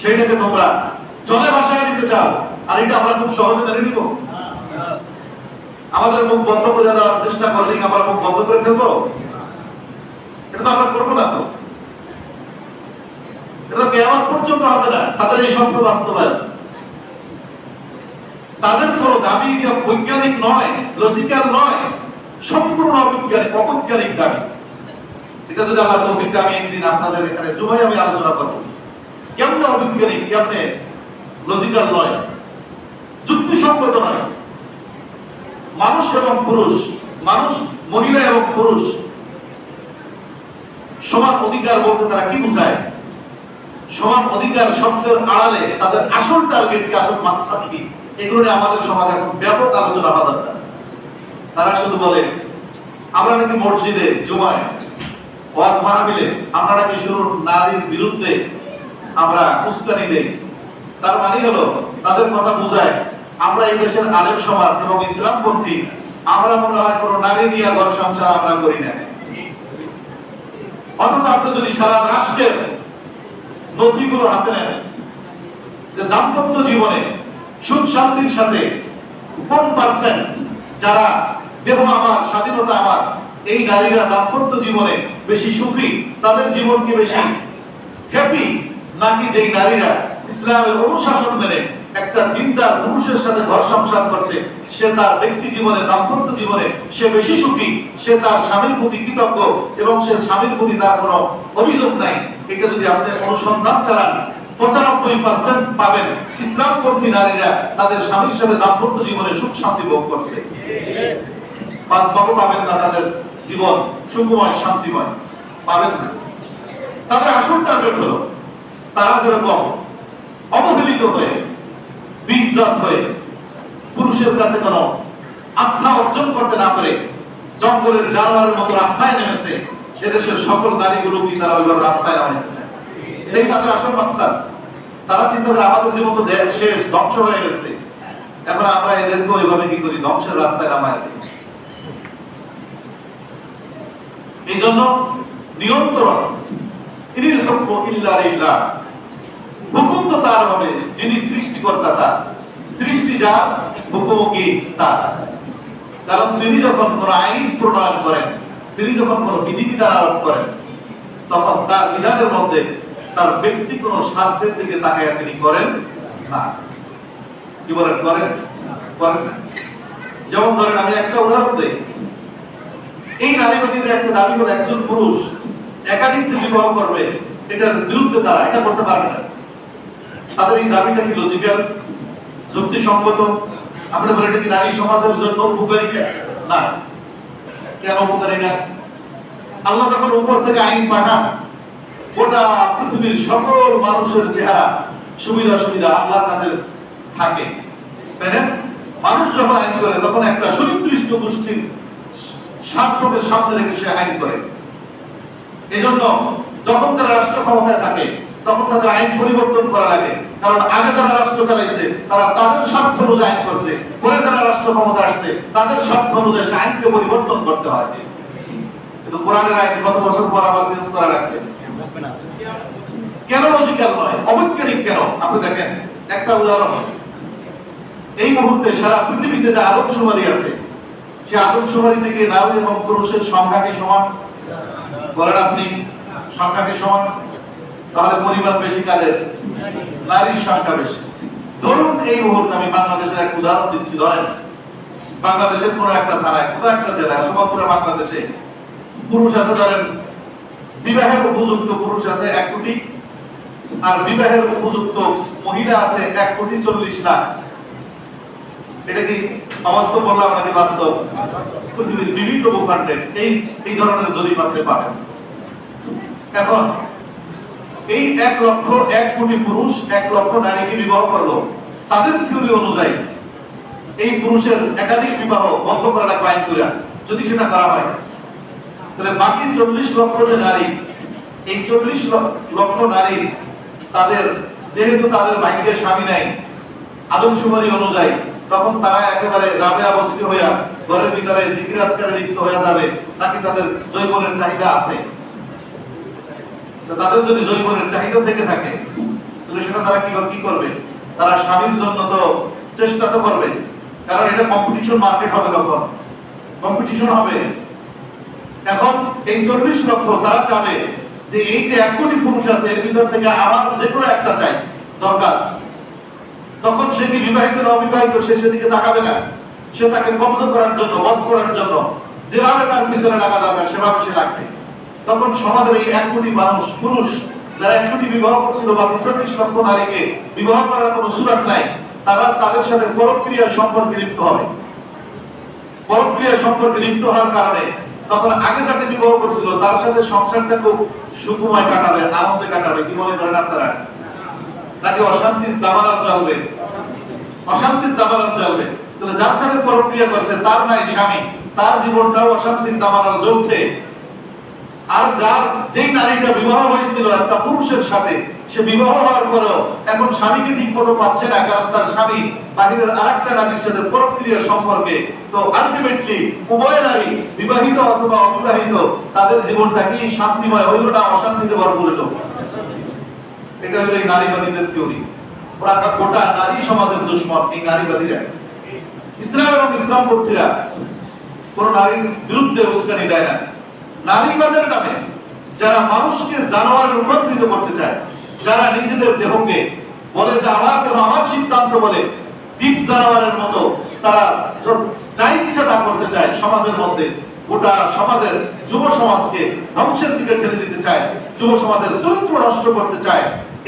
সেইটাকে তোমরা জলে ভাষায় দিতে চাও, আর এটা আমরা খুব সহজে নিব। আমাদের মুখ বন্ধ করে দেওয়ার চেষ্টা আমরা মুখ বন্ধ করে ফেলব? এটা তো আমরা করব না তো। এটা কেমন পর্যন্ত হবে না। তাদের এই বাস্তবায়ন। তাদের কোনো দাবি বৈজ্ঞানিক নয়, লজিক্যাল নয়, সম্পূর্ণ অবৈজ্ঞানিক অবৈজ্ঞানিক দাবি। এটা যদি আল্লাহ তৌফিক আমি একদিন আপনাদের এখানে জুমায় আমি আলোচনা করব। কেমনে অবৈজ্ঞানিক কেমনে লজিক্যাল নয় যুক্তিসঙ্গত নয়। মানুষ এবং পুরুষ, মানুষ, মহিলা এবং পুরুষ সমান অধিকার বলতে তারা কি বোঝায়? সমান অধিকার শব্দের আড়ালে তাদের আসল টার্গেট কি, আসল মাকসাদ কি? এগুলো আমাদের সমাজে এখন ব্যাপক আলোচনা হওয়া দরকার। তারা শুধু বলে, আমরা নাকি মসজিদে জুমায়। ওয়াজ মাহফিলে নারীর বিরুদ্ধে আমরা উস্কানি দেই। তার মানে হলো, তাদের কথা আমরা এই দেশের আলেম সমাজ এবং ইসলামপন্থী, আমরা মনে হয় কোনো নারী নিয়ে ঘর সংসার আমরা করি না। অথচ আপনি যদি সারা রাষ্ট্রের নথিগুলো হাতে নেন, যে দাম্পত্য জীবনে সুখ শান্তির সাথে কোন পার্সেন্ট যারা দেহ আমার, স্বাধীনতা আমার এই নারীরা দাম্পত্য জীবনে বেশি সুখী, তাদের জীবন কি বেশি হ্যাপি নাকি যেই নারীরা ইসলামের অনুশাসন মেনে একটা দিনদার পুরুষের সাথে ঘর সংসার করছে, সে তার ব্যক্তি জীবনে, দাম্পত্য জীবনে সে বেশি সুখী, সে তার স্বামীর প্রতি কৃতজ্ঞ এবং সে স্বামীর প্রতি তার কোনো অভিযোগ নাই। এটা যদি আপনি অনুসন্ধান চালান, পঁচানব্বই পার্সেন্ট পাবেন ইসলামপন্থী নারীরা তাদের স্বামীর সাথে দাম্পত্য জীবনে সুখ শান্তি ভোগ করছে। পাঁচ বাবু পাবেন না তাদের জীবন সুখময়, শান্তিময়। পাবেন না। তাদের আসল টার্গেট তারা যেরকম অবহেলিত হয়ে, বিজ্জত হয়ে পুরুষের কাছে কোনো আস্থা অর্জন করতে না পারে জঙ্গলের জানোয়ারের মতো রাস্তায় নেমেছে সেদেশের সকল নারীগুলো কি তারা ওইভাবে রাস্তায় নামাইতে চায় এটাই তাদের আসল মাকসাদ। তারা চিন্তা করে, আমাদের জীবন তো শেষ, ধ্বংস হয়ে গেছে। এখন আমরা এদেরকে ওইভাবে কি করি? ধ্বংসের রাস্তায় নামায় দিই। এই জন্য নিয়ন্ত্রণ। ইনিল হুকমু ইল্লা লিল্লাহ। হুকুম তো তার হবে, যিনি সৃষ্টিকর্তা তার। সৃষ্টি যার হুকুম কি তার। কারণ তিনি যখন কোন আইন প্রণয়ন করেন, তিনি যখন কোন বিধিবিধান আরোপ করেন, তখন তার বিধানের মধ্যে তার ব্যক্তি কোন স্বার্থের দিকে তাকায় তিনি করেন না। কি বলেন, করেন? করেন যেমন ধরেন আমি একটা উদাহরণ দিই। এই নারী নারীবাদীদের একটা দাবি হলো একজন পুরুষ একাধিক যে বিবাহ করবে, এটার বিরুদ্ধে তারা এটা করতে পারবে না। তাদের এই দাবিটা কি লজিক্যাল যুক্তিসঙ্গত? আপনি বলেন, এটা কি নারী সমাজের জন্য উপকারী না। কেন উপকারী না আল্লাহ যখন উপর থেকে আইন পাঠান, গোটা পৃথিবীর সকল মানুষের চেহারা সুবিধা সুবিধা আল্লাহর কাছে থাকে। তাই না? মানুষ যখন আইন করে, তখন একটা সুনির্দিষ্ট গোষ্ঠীর স্বার্থকে সামনে রেখে সে আইন করে। এজন্য যখন তারা রাষ্ট্র ক্ষমতায় থাকে, তখন তাদের আইন পরিবর্তন করা লাগে। কারণ আগে যারা রাষ্ট্র চালাইছে, তারা তাদের স্বার্থ অনুযায়ী আইন করছে। পরে যারা রাষ্ট্র ক্ষমতা আসছে, তাদের স্বার্থ অনুযায়ী সে আইনকে পরিবর্তন করতে হয়। কিন্তু কোরআনের আইন কত বছর পর আবার চেঞ্জ করা লাগবে? কেন লজিক্যাল নয়? অবৈজ্ঞানিক কেন? আপনি দেখেন, একটা উদাহরণ। এই মুহূর্তে সারা পৃথিবীতে যে আদমশুমারি আছে সে আদমশুমারি থেকে নারী এবং পুরুষের সংখ্যা কি সমান। বলেন আপনি সংখ্যা কি সমান? তাহলে পরিবার বেশি কাদের? নারীর সংখ্যা বেশি। ধরুন এই মুহূর্তে আমি বাংলাদেশের এক উদাহরণ দিচ্ছি, ধরেন। বাংলাদেশের কোন একটা থানায় কোন একটা জেলায়, অথবা পুরো বাংলাদেশে পুরুষ আছে, ধরেন, বিবাহের উপযুক্ত পুরুষ আছে এক কোটি, আর বিবাহের উপযুক্ত মহিলা আছে এক কোটি চল্লিশ লাখ। এটা কি অবাস্তব বললাম নাকি বাস্তব? পৃথিবীর বিভিন্ন ভূখণ্ডে এই এই ধরনের জরিপ আপনি পাবেন এখন, এই এক লক্ষ এক কোটি পুরুষ এক লক্ষ নারীকে বিবাহ করল। তাদের থিওরি অনুযায়ী, এই পুরুষের একাধিক বিবাহ বন্ধ করা লাগবে আইন করে যদি সেটা করা হয়। তাহলে বাকি চল্লিশ লক্ষ যে নারী, এই চল্লিশ লক্ষ নারী তাদের, যেহেতু তাদের ভাগ্যের স্বামী নাই, আদমশুমারি অনুযায়ী তখন তারা একেবারে রাবে অবস্থিত হইয়া ঘরের ভিতরে জিজ্ঞাসকারে লিপ্ত হয়ে যাবে নাকি তাদের জৈবনের চাহিদা আছে। তাদের যদি যৌবনের চাহিদা থেকে থাকে, তাহলে সেটা তারা কি কি করবে? তারা স্বামীর জন্য তো চেষ্টা তো করবে, কারণ এটা কম্পিটিশন মার্কেট হবে তখন। কম্পিটিশন হবে। এখন এই চল্লিশ লক্ষ তারা চাবে যে এই যে এক কোটি পুরুষ আছে, এর ভিতর থেকে আমার যে কোনো একটা চাই। দরকার। তখন সে কি বিবাহিত না অবিবাহিত, সে সেদিকে তাকাবে না? সে তাকে কবজ করার জন্য বস করার জন্য, যেভাবে তার পিছনে লাগা দরকার, সেভাবে সে লাগবে। তখন সমাজের এই এক কোটি মানুষ, পুরুষ, যারা এক কোটি বিবাহ করছিল বা চল্লিশ লক্ষ নারীকে বিবাহ করার কোনো সুরাত নাই, তারা তাদের সাথে পরক্রিয়া সম্পর্কে লিপ্ত হবে। পরক্রিয়া সম্পর্কে লিপ্ত হওয়ার কারণে তখন আগে যাকে বিবাহ করছিল, তার সাথে সংসারটা খুব সুখময় কাটাবে, আনন্দে কাটাবে, কি মনে করেন আপনারা? নাকি অশান্তির দাবানল চলবে? অশান্তির দাবানল চলবে। তাহলে যার সাথে পরক্রিয়া করছে, তার নাই স্বামী, তার জীবনটাও অশান্তির দাবানল জ্বলছে আর যার যেই নারীটা বিবাহ হয়েছিল একটা পুরুষের সাথে, সে বিবাহ হওয়ার পরেও এখন স্বামীকে ঠিক মতো পাচ্ছে না, কারণ তার স্বামী বাহিরের আরেকটা নারীর সাথে পরক্রিয়া সম্পর্কে। তো আলটিমেটলি উভয় নারী, বিবাহিত অথবা অবিবাহিত, তাদের জীবনটা কি শান্তিময় হইল না অশান্তিতে ভরপুর হইল? এটা হলো এই নারীবাদীদের থিওরি ওরা একটা গোটা নারী সমাজের দুশ্মন, এই নারীবাদীরা। ইসলাম এবং ইসলামপন্থীরা কোন নারীর বিরুদ্ধে উস্কানি দেয় না। নারীবাদের নামে যারা মানুষকে জানোয়ারে রূপান্তরিত করতে চায়, যারা নিজেদের দেহকে বলে যে আমার কেন আমার সিদ্ধান্ত বলে জীব জানোয়ারের মতো তারা যা ইচ্ছা তা করতে চায়, সমাজের মধ্যে গোটা সমাজের যুব সমাজকে ধ্বংসের দিকে ঠেলে দিতে চায়, যুব সমাজের চরিত্র নষ্ট করতে চায়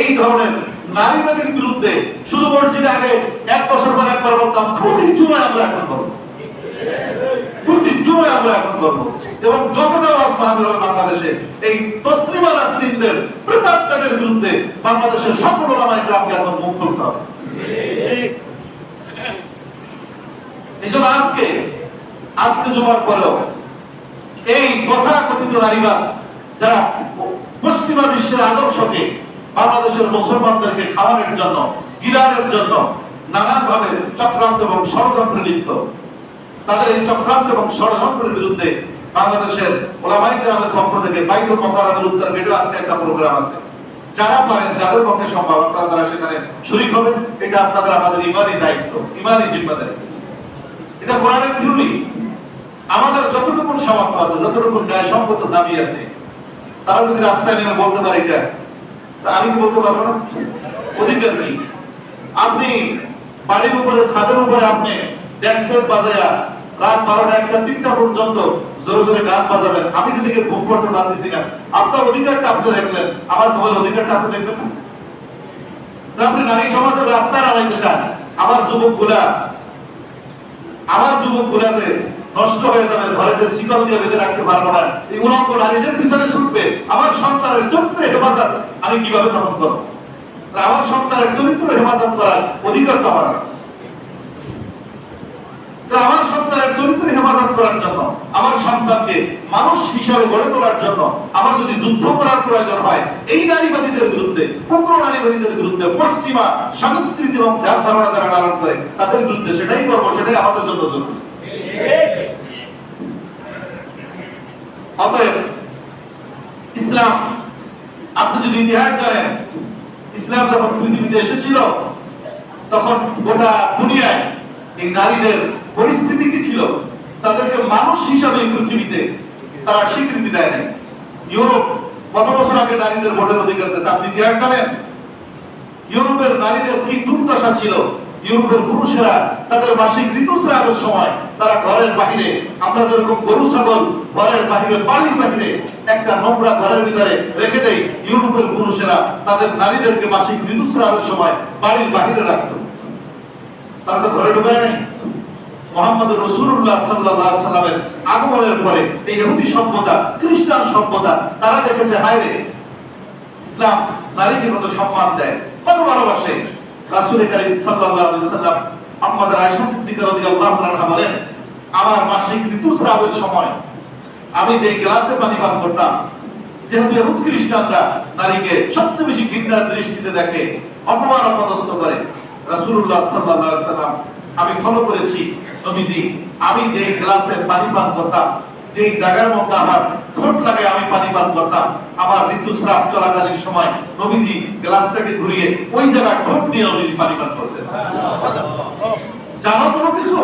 এই ধরনের নারীবাদীর বিরুদ্ধে শুধু মসজিদে আগে এক বছর পর একবার বলতাম, প্রতি জুমায় আমরা এখন করব প্রতি জুমায় আমরা এখন করব এবং যতটা আওয়াজ মাহফিল বাংলাদেশে, এই তসলিমা নাসরিনদের প্রেতাত্মাদের বিরুদ্ধে বাংলাদেশের সকল ওলামায়ে গ্রামকে এখন মুখ খুলতে হবে। এই আজকে আজকে জুমার পরেও এই তথাকথিত নারীবাদ, যারা পশ্চিমা বিশ্বের আদর্শকে বাংলাদেশের মুসলমানদেরকে খাওয়ানোর জন্য গিরানের জন্য নানান ভাবে চক্রান্ত এবং ষড়যন্ত্রে লিপ্ত। তাদের এই চক্রান্ত এবং ষড়যন্ত্রের বিরুদ্ধে বাংলাদেশের ওলামাই গ্রামের পক্ষ থেকে বাইতুল মোকাররমের উত্তর গেটে আজকে একটা প্রোগ্রাম আছে। যারা পারেন, যাদের পক্ষে সম্ভব, আপনারা তারা সেখানে শরীক হবেন। এটা আপনাদের আমাদের ইমানই দায়িত্ব, ইমানই জিম্মাদারি। এটা কোরআনের থিওরি আমাদের যতটুকু সামর্থ্য আছে যতটুকু ন্যায় সম্পত্ত দাবি আছে, তারা যদি রাস্তায় নেমে বলতে পারে এটা আমি বলতে পারব না অধিকার নেই। আপনি বাড়ির উপরে, ছাদের উপরে আপনি রাত বারোটা একটা, তিনটা পর্যন্ত জোরে জোরে গান বাজাবেন। আমি করতে পারতেছি না। আপনার অধিকারটা আপনি দেখলেন। আমার ঘুমের অধিকারটা আপনি দেখবেন না? আপনি নারী সমাজের রাস্তায় চান। আমার আমার নষ্ট হয়ে যাবে, ঘরে যে শিকল দিয়ে বেঁধে রাখতে পারব না। এই উলঙ্গ নারীদের পিছনে ছুটবে। আমার হেফাজত, আমি কীভাবে তখন করব? আমার সন্তানের চরিত্র হেফাজত করার অধিকার তো আমার আছে। আমার সন্তানের চরিত্র হেফাজত করার জন্য, আমার সন্তানকে মানুষ হিসাবে গড়ে তোলার জন্য, আমার যদি যুদ্ধ করার প্রয়োজন হয়, এই নারীবাদীদের বিরুদ্ধে, উগ্র নারীবাদীদের বিরুদ্ধে, পশ্চিমা সংস্কৃতি এবং ধ্যান ধারণা যারা লালন করে, তাদের বিরুদ্ধে সেটাই করব, সেটাই আমাদের জন্য জরুরি। অতএব, ইসলাম আপনি যদি ইতিহাস জানেন, ইসলাম যখন পৃথিবীতে এসেছিল, তখন গোটা দুনিয়ায় এই নারীদের পরিস্থিতি কি ছিল? তাদেরকে মানুষ হিসাবে পৃথিবীতে তারা স্বীকৃতি দেয় নাই। ইউরোপ কত বছর আগে নারীদের ভোটের অধিকার দিয়েছে? আপনি ইতিহাস জানেন? ইউরোপের নারীদের কি দুর্দশা ছিল? ইউরোপের পুরুষেরা, তাদের মাসিক ঋতুস্রাবের সময় তারা ঘরের বাহিরে, আমরা যেরকম গরু, ছাগল ঘরের বাহিরে, বাড়ির বাহিরে একটা নোংরা ঘরের ভিতরে রেখে দেয় ইউরোপের পুরুষেরা তাদের নারীদেরকে মাসিক ঋতুস্রাবের সময় বাড়ির বাহিরে রাখতো। তারা তো ঘরে ঢুকায় নাই। মোহাম্মদ রসুল্লাহ সাল্লাহ সাল্লামের আগমনের পরে এই ইহুদি সভ্যতা খ্রিস্টান সভ্যতা তারা দেখেছে, হায়রে, ইসলাম নারীকে কত সম্মান দেয়, কত ভালোবাসে। রাসূল করিম সাল্লাল্লাহু আলাইহি সাল্লাম আমাদের আয়েশা সিদ্দিকা রাদিয়াল্লাহু আনহা বলেন, আমার মাসিক ঋতুস্রাবের সময়। আমি যে গ্লাসে পানি পান করতাম, যেহেতু ইহুদ খ্রিস্টানরা নারীকে সবচেয়ে বেশি ঘৃণার দৃষ্টিতে দেখে, অপমান অপদস্থ করে, রাসূলুল্লাহ সাল্লাল্লাহু আলাইহি সাল্লাম আমি ফলো করেছি। নবীজি, আমি যে গ্লাসে পানি পান করতাম যেই জায়গার মধ্যে আমার ঠোঁট লাগে, আমি পানি পান করতাম। আমার ঋতুস্রাব চলাকালীন সময় নবীজি গ্লাসটাকে ঘুরিয়ে ওই জায়গায় ঠোঁট দিয়ে নবীজি পানি পান করতেন। জানো কোনো কিছু?